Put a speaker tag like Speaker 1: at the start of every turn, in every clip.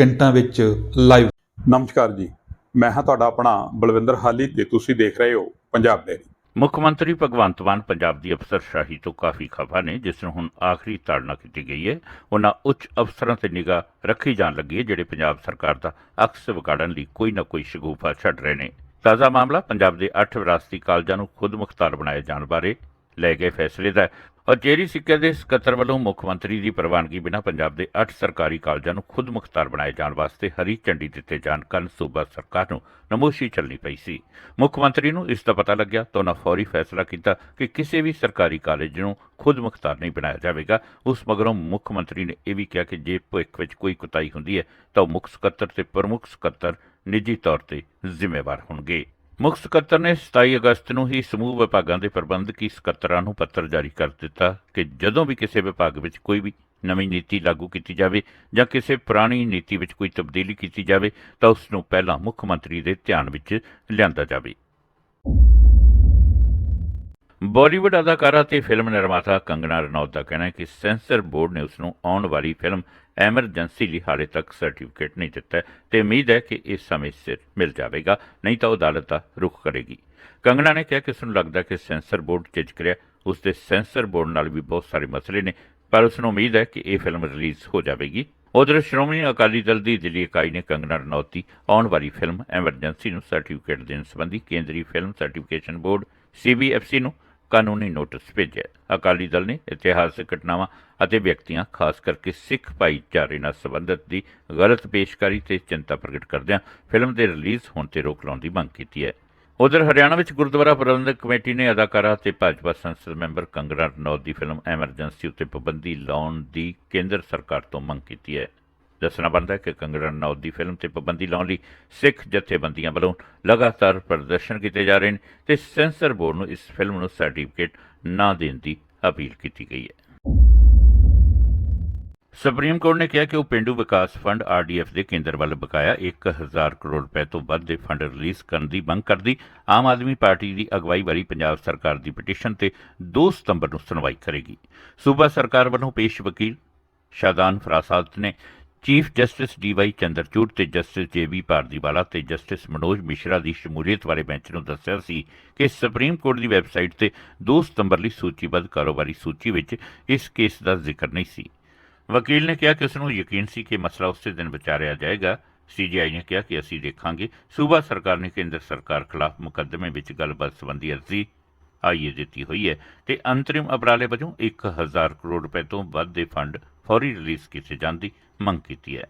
Speaker 1: ਘੰਟਾਂ ਵਿੱਚ ਲਾਈਵ
Speaker 2: ਨਮਸਕਾਰ ਜੀ। ਮੈਂ ਹਾਂ ਤੁਹਾਡਾ ਆਪਣਾ ਬਲਵਿੰਦਰ ਹਾਲੀ ਤੇ ਤੁਸੀਂ ਦੇਖ ਰਹੇ ਹੋ ਪੰਜਾਬ ਡੇਰੀ
Speaker 3: ਮੁੱਖ ਮੰਤਰੀ ਭਗਵੰਤ ਮਾਨ ਪੰਜਾਬ ਦੀ ਅਫਸਰਸ਼ਾਹੀ ਤੋਂ ਕਾਫੀ ਖਫਾ ਨੇ ਜਿਸ ਨੂੰ ਹੁਣ ਆਖਰੀ ਤਾੜਨਾ ਕੀਤੀ ਗਈ ਹੈ। ਉਹਨਾਂ ਉੱਚ ਅਫਸਰਾਂ ਤੇ ਨਿਗਾਹ ਰੱਖੀ ਜਾਣ ਲੱਗੀ ਹੈ ਜਿਹੜੇ ਪੰਜਾਬ ਸਰਕਾਰ ਦਾ ਅਕਸ ਵਿਗਾੜਨ ਲਈ ਕੋਈ ਨਾ ਕੋਈ ਸ਼ਗੂਫਾ ਛੱਡ ਰਹੇ ਨੇ। ਤਾਜ਼ਾ ਮਾਮਲਾ ਪੰਜਾਬ ਦੇ 8 ਵਿਰਾਸਤੀ ਕਾਲਜਾਂ ਨੂੰ ਖੁਦ ਮੁਖਤਾਰ ਬਣਾਏ ਜਾਣ ਬਾਰੇ ਲਏ ਗਏ ਫੈਸਲੇ ਦਾ ਅਚੇਰੀ ਸਿੱਖਿਆ ਦੇ ਸਕੱਤਰ ਵੱਲੋਂ ਮੁੱਖ ਮੰਤਰੀ ਦੀ ਪ੍ਰਵਾਨਗੀ ਬਿਨਾਂ ਪੰਜਾਬ ਦੇ 8 ਸਰਕਾਰੀ ਕਾਲਜਾਂ ਨੂੰ ਖੁਦ ਮੁਖਤਾਰ ਬਣਾਏ ਜਾਣ ਵਾਸਤੇ ਹਰੀ ਝੰਡੀ ਦਿੱਤੇ ਜਾਣ ਕਾਰਨ ਸੂਬਾ ਸਰਕਾਰ ਨੂੰ ਨਮੋਸ਼ੀ ਚੱਲਣੀ ਪਈ ਸੀ। ਮੁੱਖ ਮੰਤਰੀ ਨੂੰ ਇਸ ਦਾ ਪਤਾ ਲੱਗਿਆ ਤਾਂ ਉਹਨਾਂ ਫੌਰੀ ਫੈਸਲਾ ਕੀਤਾ ਕਿ ਕਿਸੇ ਵੀ ਸਰਕਾਰੀ ਕਾਲਜ ਨੂੰ ਖੁਦ ਮੁਖਤਾਰ ਨਹੀਂ ਬਣਾਇਆ ਜਾਵੇਗਾ। ਉਸ ਮਗਰੋਂ ਮੁੱਖ ਮੰਤਰੀ ਨੇ ਇਹ ਵੀ ਕਿਹਾ ਕਿ ਜੇ ਭਵਿੱਖ ਵਿੱਚ ਕੋਈ ਕੁਤਾਈ ਹੁੰਦੀ ਹੈ ਤਾਂ ਉਹ ਮੁੱਖ ਸਕੱਤਰ ਤੇ ਪ੍ਰਮੁੱਖ ਸਕੱਤਰ ਨਿੱਜੀ ਤੌਰ ਤੇ ਜ਼ਿੰਮੇਵਾਰ ਹੋਣਗੇ। ਮੁੱਖ ਸਕੱਤਰ ਨੇ 27 ਅਗਸਤ ਨੂੰ ਹੀ ਸਮੂਹ ਵਿਭਾਗਾਂ ਦੇ ਪ੍ਰਬੰਧਕੀ ਸਕੱਤਰਾਂ ਨੂੰ ਪੱਤਰ ਜਾਰੀ ਕਰ ਦਿੱਤਾ ਕਿ ਜਦੋਂ ਵੀ ਕਿਸੇ ਵਿਭਾਗ ਵਿੱਚ ਕੋਈ ਵੀ ਨਵੀਂ ਨੀਤੀ ਲਾਗੂ ਕੀਤੀ ਜਾਵੇ ਜਾਂ ਕਿਸੇ ਪੁਰਾਣੀ ਨੀਤੀ ਵਿੱਚ ਕੋਈ ਤਬਦੀਲੀ ਕੀਤੀ ਜਾਵੇ ਤਾਂ ਉਸ ਨੂੰ ਪਹਿਲਾਂ ਮੁੱਖ ਮੰਤਰੀ ਦੇ ਧਿਆਨ ਵਿੱਚ ਲਿਆਂਦਾ ਜਾਵੇ। ਬਾਲੀਵੁੱਡ ਅਦਾਕਾਰਾ ਤੇ ਫਿਲਮ ਨਿਰਮਾਤਾ ਕੰਗਨਾ ਰਣੌਤ ਦਾ ਕਹਿਣਾ ਹੈ ਕਿ ਸੈਂਸਰ ਬੋਰਡ ਨੇ ਉਸ ਨੂੰ ਆਉਣ ਵਾਲੀ ਫਿਲਮ ਐਮਰਜੈਂਸੀ ਲਈ ਹਾਲੇ ਤੱਕ ਸਰਟੀਫਿਕੇਟ ਨਹੀਂ ਦਿੱਤਾ ਹੈ ਤੇ ਉਮੀਦ ਹੈ ਕਿ ਇਸ ਸਮੇਂ ਸਿਰ ਮਿਲ ਜਾਵੇਗਾ, ਨਹੀਂ ਤਾਂ ਉਹ ਅਦਾਲਤ ਦਾ ਰੁਖ ਕਰੇਗੀ। ਕੰਗਨਾ ਨੇ ਕਿਹਾ ਕਿ ਉਸ ਨੂੰ ਲੱਗਦਾ ਕਿ ਸੈਂਸਰ ਬੋਰਡ ਝਿਜਕ ਰਿਹਾ ਉਸ ਦੇ ਸੈਂਸਰ ਬੋਰਡ ਨਾਲ ਵੀ ਬਹੁਤ ਸਾਰੇ ਮਸਲੇ ਨੇ, ਪਰ ਉਸ ਨੂੰ ਉਮੀਦ ਹੈ ਕਿ ਇਹ ਫਿਲਮ ਰਿਲੀਜ਼ ਹੋ ਜਾਵੇਗੀ। ਉਧਰ ਸ਼੍ਰੋਮਣੀ ਅਕਾਲੀ ਦਲ ਦੀ ਦਿੱਲੀ ਇਕਾਈ ਨੇ ਕੰਗਨਾ ਰਣੌਤ ਦੀ ਆਉਣ ਵਾਲੀ ਫਿਲਮ ਐਮਰਜੈਂਸੀ ਨੂੰ ਸਰਟੀਫਿਕੇਟ ਦੇਣ ਸੰਬੰਧੀ ਕੇਂਦਰੀ ਫਿਲਮ ਸਰਟੀਫਿਕੇਸ਼ਨ ਬੋਰਡ, ਸੀਬੀਐਫਸੀ ਨੂੰ ਕਾਨੂੰਨੀ ਨੋਟਿਸ ਭੇਜਿਆ। ਅਕਾਲੀ ਦਲ ਨੇ ਇਤਿਹਾਸਕ ਘਟਨਾਵਾਂ ਅਤੇ ਵਿਅਕਤੀਆਂ, ਖਾਸ ਕਰਕੇ ਸਿੱਖ ਭਾਈਚਾਰੇ ਨਾਲ ਸੰਬੰਧਿਤ ਦੀ ਗਲਤ ਪੇਸ਼ਕਾਰੀ ਤੇ ਚਿੰਤਾ ਪ੍ਰਗਟ ਕਰਦਿਆਂ ਫਿਲਮ ਦੇ ਰਿਲੀਜ਼ ਹੋਣ ਤੇ ਰੋਕ ਲਾਉਣ ਦੀ ਮੰਗ ਕੀਤੀ ਹੈ। ਉਧਰ ਹਰਿਆਣਾ ਵਿੱਚ ਗੁਰਦੁਆਰਾ ਪ੍ਰਬੰਧਕ ਕਮੇਟੀ ਨੇ ਅਦਾਕਾਰਾ ਤੇ ਭਾਜਪਾ ਸੰਸਦ ਮੈਂਬਰ ਕੰਗਨਾ ਰਣੌਤ ਦੀ ਫਿਲਮ ਐਮਰਜੈਂਸੀ ਉੱਤੇ ਪਾਬੰਦੀ ਲਾਉਣ ਦੀ ਕੇਂਦਰ ਸਰਕਾਰ ਤੋਂ ਮੰਗ ਕੀਤੀ ਹੈ। ਦੱਸਣਾ ਬਣਦਾ ਹੈ ਕਿ ਕੰਗਨਾ ਰਣੌਤ ਦੀ ਫਿਲਮ ਤੇ ਪਾਬੰਦੀ ਲਾਉਣ ਲਈ ਸਿੱਖ ਜਥੇਬੰਦੀਆਂ ਵੱਲੋਂ ਲਗਾਤਾਰ ਪ੍ਰਦਰਸ਼ਨ ਕੀਤੇ ਜਾ ਰਹੇ ਨੇ ਤੇ ਸੈਂਸਰ ਬੋਰਡ ਨੂੰ ਇਸ ਫਿਲਮ ਨੂੰ ਸਰਟੀਫਿਕੇਟ ਨਾ ਦੇਣ ਦੀ ਅਪੀਲ ਕੀਤੀ ਗਈ ਹੈ। ਸੁਪਰੀਮ ਕੋਰਟ ਨੇ ਕਿਹਾ ਕਿ ਉਹ ਪਿੰਡੂ ਵਿਕਾਸ ਫੰਡ ਆਰਡੀਐਫ ਦੇ ਕੇਂਦਰ ਵੱਲ ਬਕਾਇਆ 1000 ਕਰੋੜ ਰੁਪਏ ਤੋਂ ਵੱਧ ਦੇ ਫੰਡ ਰਿਲੀਜ਼ ਕਰਨ ਦੀ ਮੰਗ ਕਰਦੀ। ਆਮ ਆਦਮੀ ਪਾਰਟੀ ਦੀ ਅਗਵਾਈ ਵਾਲੀ ਪੰਜਾਬ ਸਰਕਾਰ ਦੀ ਪਟੀਸ਼ਨ ਤੇ 2 ਸਤੰਬਰ ਨੂੰ ਸੁਣਵਾਈ ਕਰੇਗੀ। ਸੂਬਾ ਸਰਕਾਰ ਵੱਲੋਂ ਪੇਸ਼ ਵਕੀਲ ਸ਼ਾਦਾਨ ਫਰਾਸਾਦ ਨੇ ਚੀਫ ਜਸਟਿਸ ਡੀਵਾਈ ਚੰਦਰਚੂੜ ਤੇ ਜਸਟਿਸ ਜੇਬੀ ਭਾਰਦੀਵਾਲਾ ਤੇ ਜਸਟਿਸ ਮਨੋਜ ਮਿਸ਼ਰਾ ਦੀ ਸ਼ਮੂਲੀਅਤ ਵਾਲੇ ਬੈਂਚ ਨੂੰ ਦੱਸਿਆ ਸੀ ਕਿ ਸੁਪਰੀਮ ਕੋਰਟ ਦੀ ਵੈਬਸਾਈਟ ਤੇ 2 ਸਤੰਬਰ ਲਈ ਸੂਚੀਬੱਧ ਕਾਰੋਬਾਰੀ ਸੂਚੀ ਵਿੱਚ ਇਸ ਕੇਸ ਦਾ ਜ਼ਿਕਰ ਨਹੀਂ ਸੀ। ਵਕੀਲ ਨੇ ਕਿਹਾ ਕਿ ਉਸ ਨੂੰ ਯਕੀਨ ਸੀ ਕਿ ਮਸਲਾ ਉਸੇ ਦਿਨ ਵਿਚਾਰਿਆ ਜਾਏਗਾ। ਸੀਜੀਆਈ ਨੇ ਕਿਹਾ ਕਿ ਅਸੀਂ ਦੇਖਾਂਗੇ। ਸੂਬਾ ਸਰਕਾਰ ਨੇ ਕੇਂਦਰ ਸਰਕਾਰ ਖਿਲਾਫ ਮੁਕੱਦਮੇ ਵਿੱਚ ਗੱਲਬਾਤ ਸੰਬੰਧੀ ਅਰਜ਼ੀ ਆਈਏ ਦਿੱਤੀ ਹੋਈ ਹੈ ਤੇ ਅੰਤਰਿਮ ਉਪਰਾਲੇ ਵਜੋਂ 1000 ਕਰੋੜ ਰੁਪਏ ਤੋਂ ਵੱਧ ਦੇ ਫੰਡ ਫੌਰੀ ਰਿਲੀਜ਼ ਕੀਤੇ ਜਾਣ ਦੀ ਮੰਗ ਕੀਤੀ ਹੈ।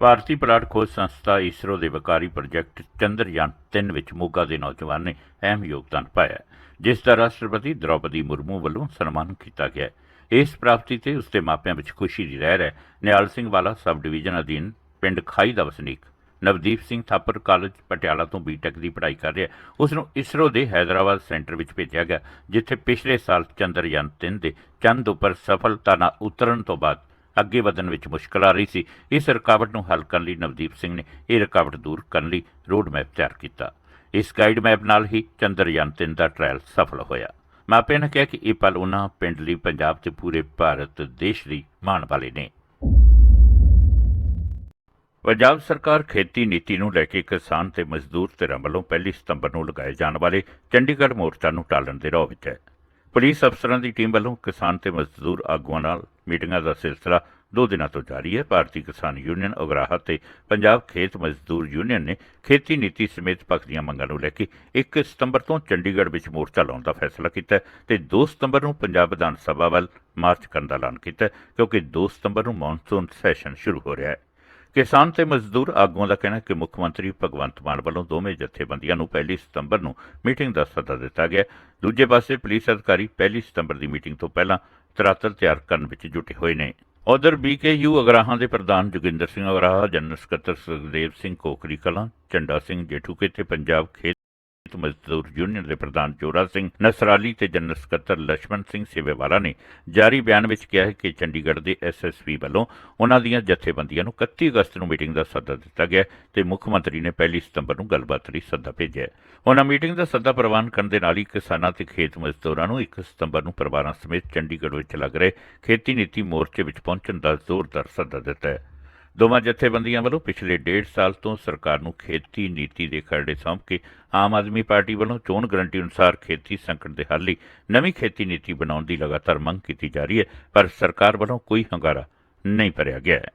Speaker 3: ਭਾਰਤੀ ਪਲਾਟ ਖੋਜ ਸੰਸਥਾ ਇਸਰੋ ਦੇ ਵਕਾਰੀ ਪ੍ਰੋਜੈਕਟ ਚੰਦਰਯਾਨ 3 ਵਿੱਚ ਮੋਗਾ ਦੇ ਨੌਜਵਾਨ ਨੇ ਅਹਿਮ ਯੋਗਦਾਨ ਪਾਇਆ ਜਿਸ ਦਾ ਰਾਸ਼ਟਰਪਤੀ ਦ੍ਰੌਪਦੀ ਮੁਰਮੂ ਵੱਲੋਂ ਸਨਮਾਨ ਕੀਤਾ ਗਿਆ ਇਸ ਪ੍ਰਾਪਤੀ ਤੇ ਉਸਦੇ ਮਾਪਿਆਂ ਵਿੱਚ ਖੁਸ਼ੀ ਦੀ ਲਹਿਰ ਹੈ। ਨਿਹਾਲ ਸਿੰਘ ਵਾਲਾ ਸਬ ਡਿਵੀਜ਼ਨ ਅਧੀਨ ਪਿੰਡ ਖਾਈ ਦਾ ਵਸਨੀਕ ਨਵਦੀਪ ਸਿੰਘ ਥਾਪਰ ਕਾਲਜ ਪਟਿਆਲਾ ਤੋਂ ਬੀਟੈਕ ਦੀ ਪੜ੍ਹਾਈ ਕਰ ਰਿਹਾ ਉਸ ਨੂੰ ਇਸਰੋ ਦੇ ਹੈਦਰਾਬਾਦ ਸੈਂਟਰ ਵਿੱਚ ਭੇਜਿਆ ਗਿਆ, ਜਿੱਥੇ ਪਿਛਲੇ ਸਾਲ ਚੰਦਰਯਾਨ 3 ਦੇ ਚੰਦ ਉੱਪਰ ਸਫਲਤਾ ਨਾਲ ਉਤਰਨ ਤੋਂ ਬਾਅਦ ਅੱਗੇ ਵਧਣ ਵਿੱਚ ਮੁਸ਼ਕਲ ਆ ਰਹੀ ਸੀ। ਇਸ ਰੁਕਾਵਟ ਨੂੰ ਹੱਲ ਕਰਨ ਲਈ ਨਵਦੀਪ ਸਿੰਘ ਨੇ ਇਹ ਰੁਕਾਵਟ ਦੂਰ ਕਰਨ ਲਈ ਰੋਡ ਮੈਪ ਤਿਆਰ ਕੀਤਾ। ਇਸ ਗਾਈਡ ਮੈਪ ਨਾਲ ਹੀ ਚੰਦਰਯਾਨ 3 ਦਾ ਟ੍ਰਾਇਲ ਸਫਲ ਹੋਇਆ। ਮਾਪਿਆਂ ਨੇ ਕਿਹਾ ਕਿ ਇਹ ਪਲ ਉਹਨਾਂ ਪਿੰਡ ਲਈ ਪੰਜਾਬ ਤੇ ਪੂਰੇ ਭਾਰਤ ਦੇਸ਼ ਲਈ ਮਾਣ ਵਾਲੇ ਨੇ। ਪੰਜਾਬ ਸਰਕਾਰ ਖੇਤੀ ਨੀਤੀ ਨੂੰ ਲੈ ਕੇ ਕਿਸਾਨ ਤੇ ਮਜ਼ਦੂਰ ਧਿਰਾਂ ਵੱਲੋਂ ਪਹਿਲੀ ਸਤੰਬਰ ਨੂੰ ਲਗਾਏ ਜਾਣ ਵਾਲੇ ਚੰਡੀਗੜ੍ਹ ਮੋਰਚਾ ਨੂੰ ਟਾਲਣ ਦੇ ਰੋਹ ਵਿੱਚ ਹੈ। ਪੁਲਿਸ ਅਫਸਰਾਂ ਦੀ ਟੀਮ ਵੱਲੋਂ ਕਿਸਾਨ ਤੇ ਮਜ਼ਦੂਰ ਆਗੂਆਂ ਨਾਲ ਮੀਟਿੰਗਾਂ ਦਾ ਸਿਲਸਿਲਾ ਦੋ ਦਿਨਾਂ ਤੋਂ ਜਾਰੀ ਹੈ। ਭਾਰਤੀ ਕਿਸਾਨ ਯੂਨੀਅਨ ਉਗਰਾਹਾ ਤੇ ਪੰਜਾਬ ਖੇਤ ਮਜ਼ਦੂਰ ਯੂਨੀਅਨ ਨੇ ਖੇਤੀ ਨੀਤੀ ਸਮੇਤ ਪੱਖ ਦੀਆਂ ਮੰਗਾਂ ਨੂੰ ਲੈ ਕੇ 1 ਸਤੰਬਰ ਤੋਂ ਚੰਡੀਗੜ੍ਹ ਵਿੱਚ ਮੋਰਚਾ ਲਾਉਣ ਦਾ ਫੈਸਲਾ ਕੀਤਾ ਹੈ ਤੇ 2 ਸਤੰਬਰ ਨੂੰ ਪੰਜਾਬ ਵਿਧਾਨ ਸਭਾ ਵੱਲ ਮਾਰਚ ਕਰਨ ਦਾ ਐਲਾਨ ਕੀਤਾ ਕਿਉਂਕਿ 2 ਸਤੰਬਰ ਨੂੰ ਮੌਨਸੂਨ ਸੈਸ਼ਨ ਸ਼ੁਰੂ ਹੋ ਰਿਹਾ ਹੈ। ਕਿਸਾਨ ਤੇ ਮਜ਼ਦੂਰ ਆਗੂਆਂ ਦਾ ਕਹਿਣਾ ਹੈ ਕਿ ਮੁੱਖ ਮੰਤਰੀ ਭਗਵੰਤ ਮਾਨ ਵੱਲੋਂ ਦੋਵੇਂ ਜਥੇਬੰਦੀਆਂ ਨੂੰ ਪਹਿਲੀ ਸਤੰਬਰ ਨੂੰ ਮੀਟਿੰਗ ਦਾ ਸੱਦਾ ਦਿੱਤਾ ਗਿਆ ਦੂਜੇ ਪਾਸੇ ਪੁਲਿਸ ਅਧਿਕਾਰੀ ਪਹਿਲੀ ਸਤੰਬਰ ਦੀ ਮੀਟਿੰਗ ਤੋਂ ਪਹਿਲਾਂ ਤਰਾਤਲ ਤਿਆਰ ਕਰਨ ਵਿੱਚ ਜੁਟੇ ਹੋਏ ਨੇ। ਉਧਰ ਬੀਕੇਯੂ ਅਗਰਾਹਾਂ ਦੇ ਪ੍ਰਧਾਨ ਜੋਗਿੰਦਰ ਸਿੰਘ ਅਗਰਾਹਾ, ਜਨਰਲ ਸਕੱਤਰ ਸੁਖਦੇਵ ਸਿੰਘ ਕੋਕਰੀ ਕਲਾਂ ਝੰਡਾ ਸਿੰਘ ਜੇਠੂਕੇ ਤੇ ਪੰਜਾਬ ਖੇਤ ਮਜ਼ਦੂਰ ਯੂਨੀਅਨ ਦੇ ਪ੍ਰਧਾਨ ਜੋਰਾ ਸਿੰਘ ਨਸਰਾਲੀ ਤੇ ਜਨਰਲ ਸਕੱਤਰ ਲక్ష్మణ ਸਿੰਘ ਸੇਵੇਵਾਲਾ ਨੇ ਜਾਰੀ ਬਿਆਨ ਵਿੱਚ ਕਿਹਾ ਹੈ ਕਿ ਚੰਡੀਗੜ੍ਹ ਦੇ ਐਸਐਸਪੀ ਵੱਲੋਂ ਉਹਨਾਂ ਦੀਆਂ ਜਥੇਬੰਦੀਆਂ ਨੂੰ 31 ਅਗਸਤ ਨੂੰ ਮੀਟਿੰਗ ਦਾ ਸੱਦਾ ਦਿੱਤਾ ਗਿਆ ਤੇ ਮੁੱਖ ਮੰਤਰੀ ਨੇ 1 ਸਤੰਬਰ ਨੂੰ ਗੱਲਬਾਤ ਲਈ ਸੱਦਾ ਭੇਜਿਆ ਉਹਨਾਂ ਮੀਟਿੰਗ ਦਾ ਸੱਦਾ ਪ੍ਰਵਾਨ ਕਰਨ ਦੇ ਨਾਲ ਹੀ ਕਿਸਾਨਾਂ ਤੇ ਖੇਤ ਮਜ਼ਦੂਰਾਂ ਨੂੰ 1 ਸਤੰਬਰ ਨੂੰ ਪਰਿਵਾਰਾਂ ਸਮੇਤ ਚੰਡੀਗੜ੍ਹ ਵਿੱਚ ਲੱਗ ਰਹੇ ਖੇਤੀ ਨੀਤੀ ਮੋਰਚੇ ਵਿੱਚ ਪਹੁੰਚਣ ਦਾ ਜ਼ੋਰਦਾਰ ਸੱਦਾ ਦਿੱਤਾ ਹੈ। ਦੋਵਾਂ ਜਥੇਬੰਦੀਆਂ ਵੱਲੋਂ ਪਿਛਲੇ ਡੇਢ ਸਾਲ ਤੋਂ ਸਰਕਾਰ ਨੂੰ ਖੇਤੀ ਨੀਤੀ ਦੇ ਖਰੜੇ ਸੌਂਪ ਕੇ ਆਮ ਆਦਮੀ ਪਾਰਟੀ ਵੱਲੋਂ ਚੋਣ ਗਰੰਟੀ ਅਨੁਸਾਰ ਖੇਤੀ ਸੰਕਟ ਦੇ ਹੱਲ ਲਈ ਨਵੀਂ ਖੇਤੀ ਨੀਤੀ ਬਣਾਉਣ ਦੀ ਲਗਾਤਾਰ ਮੰਗ ਕੀਤੀ ਜਾ ਰਹੀ ਹੈ, ਪਰ ਸਰਕਾਰ ਵੱਲੋਂ ਕੋਈ ਹੰਗਾਰਾ ਨਹੀਂ ਭਰਿਆ ਗਿਆ ਹੈ।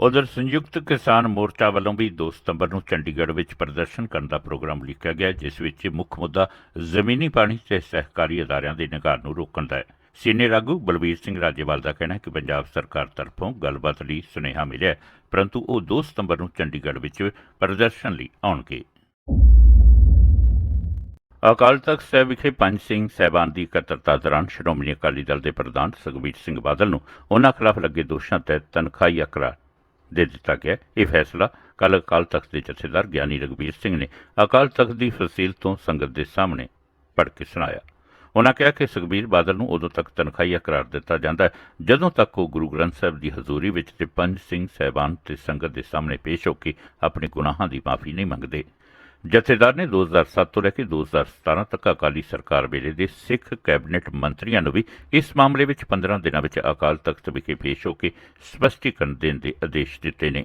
Speaker 3: ਉਧਰ ਸੰਯੁਕਤ ਕਿਸਾਨ ਮੋਰਚਾ ਵੱਲੋਂ ਵੀ 2 ਸਤੰਬਰ ਨੂੰ ਚੰਡੀਗੜ੍ਹ ਵਿੱਚ ਪ੍ਰਦਰਸ਼ਨ ਕਰਨ ਦਾ ਪ੍ਰੋਗਰਾਮ ਲਿਖਿਆ ਗਿਆ, ਜਿਸ ਵਿੱਚ ਮੁੱਖ ਮੁੱਦਾ ਜ਼ਮੀਨੀ ਪਾਣੀ ਤੇ ਸਹਿਕਾਰੀ ਅਦਾਰਿਆਂ ਦੇ ਨਿਗਾਰ ਨੂੰ ਰੋਕਣ ਦਾ ਹੈ। ਸੀਨੀਅਰ ਆਗੂ ਬਲਬੀਰ ਸਿੰਘ ਰਾਜੇਵਾਲ ਦਾ ਕਹਿਣਾ ਹੈ ਕਿ ਪੰਜਾਬ ਸਰਕਾਰ ਤਰਫੋਂ ਗੱਲਬਾਤ ਲਈ ਸੁਨੇਹਾ ਮਿਲਿਆ ਪਰੰਤੂ ਉਹ 2 ਸਤੰਬਰ ਨੂੰ ਚੰਡੀਗੜ੍ਹ ਵਿੱਚ ਪ੍ਰਦਰਸ਼ਨ ਲਈ ਆਉਣਗੇ। ਅਕਾਲ ਤਖਤ ਸਾਹਿਬ ਵਿਖੇ ਪੰਜ ਸਿੰਘ ਸਹਿਬਾਨ ਦੀ ਇਕੱਤਰਤਾ ਦੌਰਾਨ ਸ਼੍ਰੋਮਣੀ ਅਕਾਲੀ ਦਲ ਦੇ ਪ੍ਰਧਾਨ ਸੁਖਬੀਰ ਸਿੰਘ ਬਾਦਲ ਨੂੰ ਉਹਨਾਂ ਖਿਲਾਫ ਲੱਗੇ ਦੋਸ਼ਾਂ ਤਹਿਤ ਤਨਖਾਹੀ ਅਕਰਾ ਦੇ ਦਿੱਤਾ ਗਿਆ ਇਹ ਫੈਸਲਾ ਕੱਲ੍ਹ ਅਕਾਲ ਤਖਤ ਦੇ ਜਥੇਦਾਰ ਗਿਆਨੀ ਰਗਵੀਰ ਸਿੰਘ ਨੇ ਅਕਾਲ ਤਖਤ ਦੀ ਫਸੀਲ ਤੋਂ ਸੰਗਤ ਦੇ ਸਾਹਮਣੇ ਪੜ੍ਹ ਕੇ ਸੁਣਾਇਆ। ਉਹਨਾਂ ਕਿਹਾ ਕਿ ਸੁਖਬੀਰ ਬਾਦਲ ਨੂੰ ਉਦੋਂ ਤੱਕ ਤਨਖਾਹੀਆ ਕਰਾਰ ਦਿੱਤਾ ਜਾਂਦਾ ਹੈ, ਜਦੋਂ ਤੱਕ ਉਹ ਗੁਰੂ ਗ੍ਰੰਥ ਸਾਹਿਬ ਦੀ ਹਜ਼ੂਰੀ ਵਿੱਚ ਤੇ ਪੰਜ ਸਿੰਘ ਸਹਿਬਾਨ ਤੇ ਸੰਗਤ ਦੇ ਸਾਹਮਣੇ ਪੇਸ਼ ਹੋ ਕੇ ਆਪਣੇ ਗੁਨਾਹਾਂ ਦੀ ਮਾਫੀ ਨਹੀਂ ਮੰਗਦੇ। ਜਥੇਦਾਰ ਨੇ 2007 ਤੋਂ ਲੈ ਕੇ 2017 ਤੱਕ ਅਕਾਲੀ ਸਰਕਾਰ ਵੇਲੇ ਦੇ ਸਿੱਖ ਕੈਬਨਿਟ ਮੰਤਰੀਆਂ ਨੂੰ ਵੀ ਇਸ ਮਾਮਲੇ ਵਿੱਚ 15 ਦਿਨਾਂ ਵਿੱਚ ਅਕਾਲ ਤਖਤ ਵਿਖੇ ਪੇਸ਼ ਹੋ ਕੇ ਸਪਸ਼ਟੀਕਰਨ ਦੇਣ ਦੇ ਆਦੇਸ਼ ਦਿੱਤੇ ਨੇ।